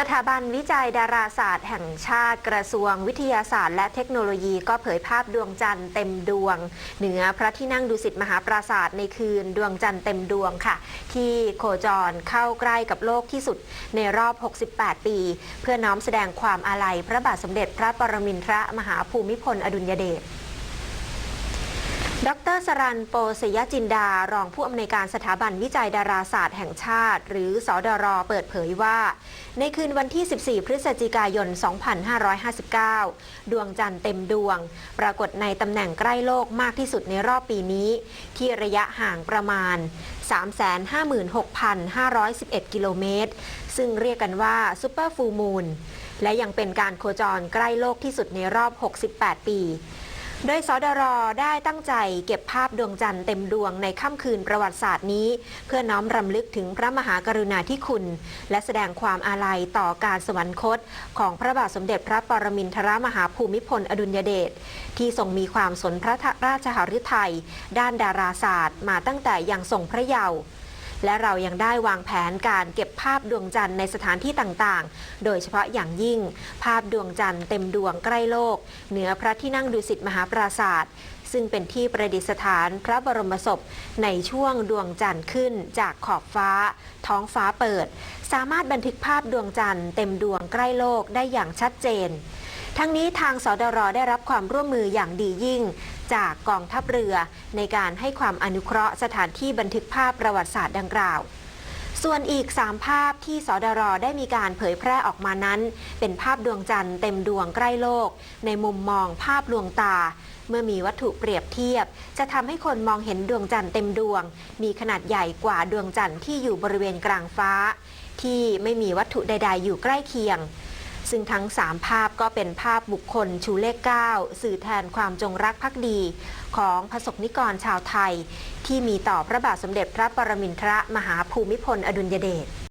สถาบันวิจัยดาราศาสตร์แห่งชาติกระทรวงวิทยาศาสตร์ และเทคโนโลยีก็เผยภาพดวงจันทร์เต็มดวง เหนือพระที่นั่งดุสิตมหาปราศาสตร์ในคืนดวงจันทร์เต็มดวงค่ะ ที่โคจรเข้าใกล้กับโลกที่สุดในรอบ 68 ปี เพื่อน้อมแสดงความอาลัยพระบาทสมเด็จพระปรมินทรมหาภูมิพลอดุลยเดช ดรสรันโปสยจินดา รองผู้อำนวยการสถาบันวิจัยดาราศาสตร์แห่งชาติ หรือสอดร เปิดเผยว่า ในคืนวันที่ 14 พฤศจิกายน 2559 ดวงจันทร์เต็มดวง ปรากฏในตำแหน่งใกล้โลกมากที่สุดในรอบปีนี้ ที่ระยะห่างประมาณ 356,511 กิโลเมตร ซึ่งเรียกกันว่าซูเปอร์ฟูมูล และยังเป็นการโคจรใกล้โลกที่สุดในรอบ 68 ปี โดยสดรได้ตั้งใจเก็บภาพดวงจันทร์เต็มดวงในค่ำคืนประวัติศาสตร์นี้ เพื่อน้อมรำลึกถึงพระมหากรุณาธิคุณ และแสดงความอาลัยต่อการสวรรคต ของพระบาทสมเด็จพระปรมินทรมหาภูมิพลอดุลยเดชที่ทรงมีความสนพระราชหฤทัยด้านดาราศาสตร์ มาตั้งแต่ยังทรงพระเยาว์ และเรายังได้วางแผนการเก็บภาพดวงจันทร์ในสถานที่ต่างๆ โดยเฉพาะอย่างยิ่ง ภาพดวงจันทร์เต็มดวงใกล้โลก เหนือพระที่นั่งดุสิตมหาปราศาสตร์ซึ่งเป็นที่ประดิษฐานพระบรมศพในช่วงดวงจันทร์ขึ้นจากขอบฟ้า ท้องฟ้าเปิด สามารถบันทึกภาพดวงจันทร์เต็มดวงใกล้โลกได้อย่างชัดเจน ทั้งนี้ทางสดรได้รับความร่วมมืออย่างดียิ่ง จากกองทัพเรือในการให้ความอนุเคราะห์สถานที่บันทึกภาพประวัติศาสตร์ดังกล่าว ส่วนอีก 3 ภาพที่สดรได้มีการเผยแพร่ออกมานั้น เป็นภาพดวงจันทร์เต็มดวงใกล้โลก ในมุมมองภาพลวงตาเมื่อมีวัตถุเปรียบเทียบ จะทำให้คนมองเห็นดวงจันทร์เต็มดวง มีขนาดใหญ่กว่าดวงจันทร์ที่อยู่บริเวณกลางฟ้า ที่ไม่มีวัตถุใด ๆ อยู่ใกล้เคียง ซึ่งทั้ง 3 ภาพก็เป็นภาพบุคคลชูเลข 9 สื่อแทนความจงรักภักดี ของพระสกนิกรชาวไทย ที่มีต่อพระบาทสมเด็จพระปรมินทรมหาภูมิพลอดุลยเดช